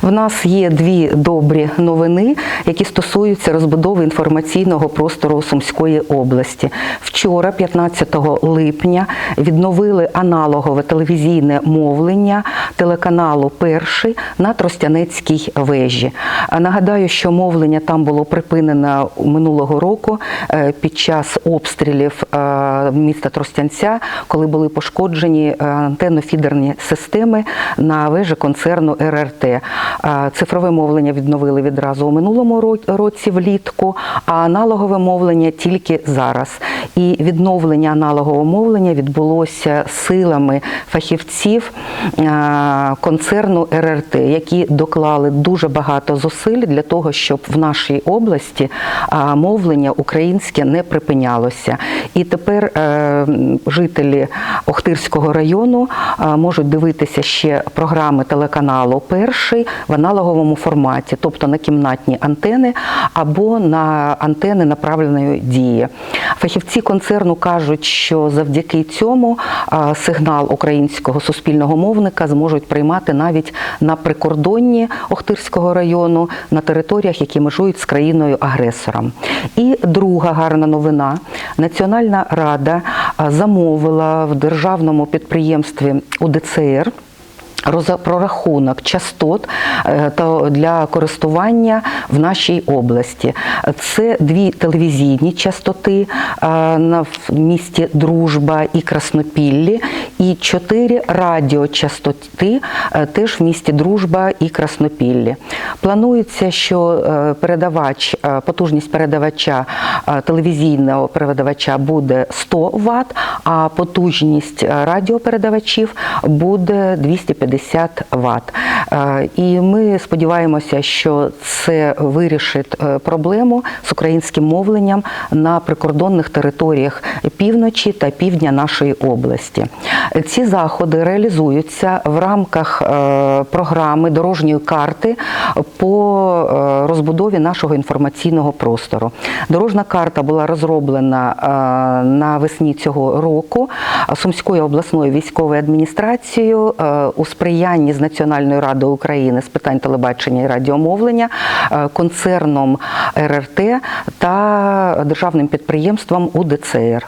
В нас є дві добрі новини, які стосуються розбудови інформаційного простору Сумської області. Вчора, 15 липня, відновили аналогове телевізійне мовлення телеканалу Перший на Тростянецькій вежі. Нагадаю, що мовлення там було припинено минулого року е, під час обстрілів е, міста Тростянця, коли були пошкоджені е, антенно-фідерні системи на вежі концерну РРТ. Е, Цифрове мовлення відновили відразу у минулому році влітку, а аналогове мовлення тільки зараз. І відновлення аналогового мовлення відбулося силами фахівців е, концерну РРТ, які доклали дуже багато зусиль для того, щоб в нашій області мовлення українське не припинялося. І тепер е, жителі Охтирського району можуть дивитися ще програми телеканалу Перший в аналоговому форматі, тобто на кімнатні антени або на антени направленої дії. Фахівці концерну кажуть, що завдяки цьому сигнал українського суспільного мовника зможуть приймати навіть на прикордонні Охтирського району на територіях, які межують з країною-агресором. І друга гарна новина: Національна рада замовила в державному підприємстві УДЦР. Прорахунок частот е, для користування в нашій області. Це дві телевізійні частоти е, в місті Дружба і Краснопіллі, і чотири радіочастоти е, теж в місті Дружба і Краснопіллі. Планується, що е, передавач, е, потужність передавача телевізійного передавача буде 100 Вт, а потужність радіопередавачів буде 250 Вт. Е, І ми сподіваємося, що це вирішить е, проблему з українським мовленням на прикордонних територіях півночі та півдня нашої області. Ці заходи реалізуються в рамках е, програми дорожньої карти по розбудові нашого інформаційного простору. Дорожна карта була розроблена е, навесні цього року Сумською обласною військовою адміністрацією у сприянні з Національною радою України з питань телебачення і радіомовлення, е, концерном РРТ та державним підприємством УДЦР.